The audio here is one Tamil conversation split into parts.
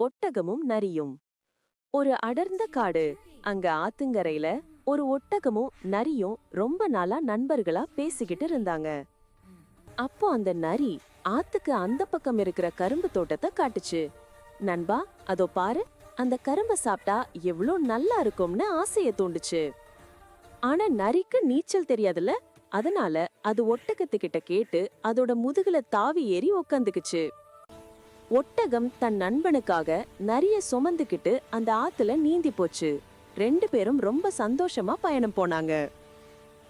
ஒட்டகமும் நரியும். ஒரு அடர்ந்த காடு அங்க ஆத்துங்கரையில ஒரு ஒட்டகமும் நரியும் ரொம்ப நாளா நண்பர்களா பேசிக்கிட்டு இருந்தாங்க. அப்போ அந்த நரி ஆத்துக்கு அந்த பக்கம் இருக்கிற கரும்பு தோட்டத்தை காட்டுச்சு. நண்பா அதோ பாரு அந்த கரும்ப சாப்பிட்டா எவ்வளோ நல்லா இருக்கும்னு ஆசைய தூண்டுச்சு. ஆனா நரிக்கு நீச்சல் தெரியாதுல்ல அதனால அது ஒட்டகத்துக்கிட்ட கேட்டு அதோட முதுகுல தாவி ஏறி உக்காந்துக்குச்சு. ஒட்டகம் தன் நண்பனுக்காக நிறைய சுமந்துக்கிட்டு அந்த ஆத்துல நீந்தி போச்சு. ரெண்டு பேரும் ரொம்ப சந்தோஷமா பயணம் போனாங்க.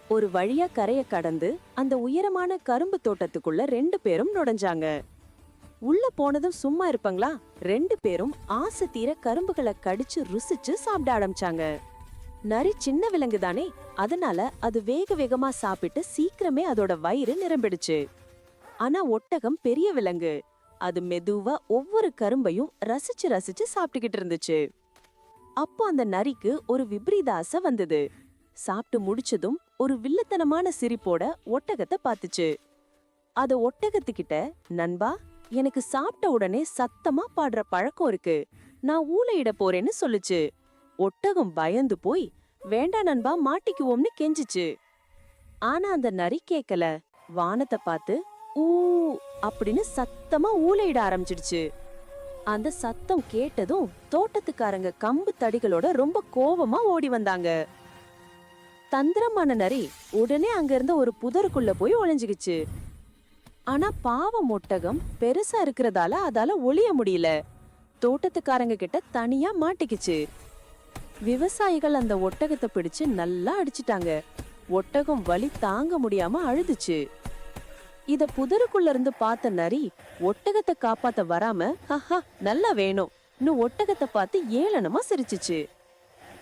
ஒரு வழியா கரைய கடந்து அந்த உயரமான கரும்பு தோட்டத்துக்குள்ள ரெண்டு பேரும் நுழைஞ்சாங்க. உள்ள போனதும் சும்மா இருப்பாங்களா? ரெண்டு பேரும் ஆசை தீர கரும்புகளை கடிச்சு ருசிச்சு சாப்பிட ஆரம்பிச்சாங்க. நரி சின்ன விலங்கு தானே? அதனால அது வேக வேகமா சாப்பிட்டு சீக்கிரமே அதோட வயிறு நிரம்பிடுச்சு. ஆனா ஒட்டகம் பெரிய விலங்கு. அது மெதுவா ஒவ்வொரு கரும்பையும் ரசிச்சு ரசிச்சு சாப்பிட்டுக்கிட்டு இருந்துச்சு. அப்போ அந்த நரிக்கு ஒரு விபரீத ஆசை வந்தது. சாப்பிட்டு முடிச்சதும் ஒரு வில்லத்தனமான சிரிப்போட ஒட்டகத்தை பார்த்துச்சு. அத ஒட்டகத்துக்கிட்ட நண்பா எனக்கு சாப்பிட்ட உடனே சத்தமா பாடுற பழக்கம் இருக்கு. நான் ஊளையிட போறேன்னு சொல்லுச்சு. ஒட்டகம் பயந்து போய் வேண்டா நண்பா மாட்டிக்குவோம்னு கெஞ்சிச்சு. ஆனா அந்த நரி கேக்கல. வானத்தை பார்த்து ஊ அப்படின்னு சத்தமா ஊலையிட ஆரம்பிச்சிடுச்சு. அந்த சத்தம் கேட்டதும் தோட்டத்துக்காரங்க கம்பு தடிகளோட ரொம்ப கோபமா ஓடி வந்தாங்க. தந்திரமான நரி உடனே அங்க இருந்த ஒரு புதருக்குள்ள போய் ஒளிஞ்சுக்கிச்சு ஆனா பாவம் ஒட்டகம் பெருசா இருக்கிறதால அதால ஒளிய முடியல. தோட்டத்துக்காரங்க கிட்ட தனியா மாட்டிக்கிச்சு. விவசாயிகள் அந்த ஒட்டகத்தை பிடிச்சு நல்லா அடிச்சிட்டாங்க. ஒட்டகம் வலி தாங்க முடியாம அழுதுச்சு. இத புதருக்குள்ள இருந்து பார்த்த நரி ஒட்டகத்தை காப்பாத்த வராம ஹஹா நல்லா வேணும். இன்னும் ஒட்டகத்தை பார்த்து ஏளனமா சிரிச்சுச்சு.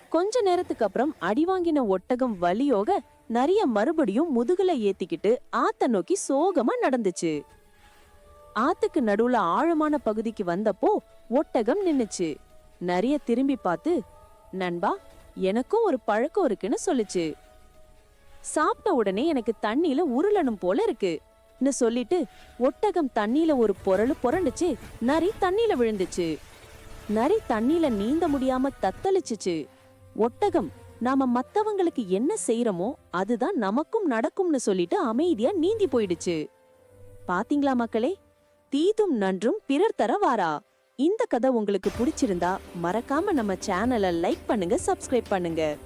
கொஞ்ச நேரத்துக்கு அப்புறம் அடி வாங்கின ஒட்டகம் வலியோக நிறைய மறுபடியும் முதுகுல ஏத்திக்கிட்டு ஆத்த நோக்கி சோகமா நடந்துச்சு. ஆத்துக்கு நடுவுல ஆழமான பகுதிக்கு வந்தப்போ ஒட்டகம் நின்னுச்சு. நிறைய திரும்பி பார்த்து நண்பா எனக்கும் ஒரு பழக்கம் இருக்குன்னு சொல்லுச்சு. சாப்பிட்ட உடனே எனக்கு தண்ணியில உருளணும் போல இருக்கு. ன்னு சொல்லிட்டு ஒட்டகம் தண்ணியில ஒரு பொருள் புரண்டுச்சு. நரி தண்ணியில விழுந்துச்சு. நரி தண்ணியில நீந்த முடியாம தத்தளிச்சுச்சு. ஒட்டகம் நாம மத்தவங்களுக்கு என்ன செய்யறோமோ அதுதான் நமக்கும் நடக்கும்னு சொல்லிட்டு அமைதியா நீந்தி போயிடுச்சு. பாத்தீங்களா மக்களே? தீதும் நன்றும் பிறர் தர வாரா. இந்த கதை உங்களுக்கு பிடிச்சிருந்தா மறக்காம நம்ம சேனலை லைக் பண்ணுங்க சப்ஸ்கிரைப் பண்ணுங்க.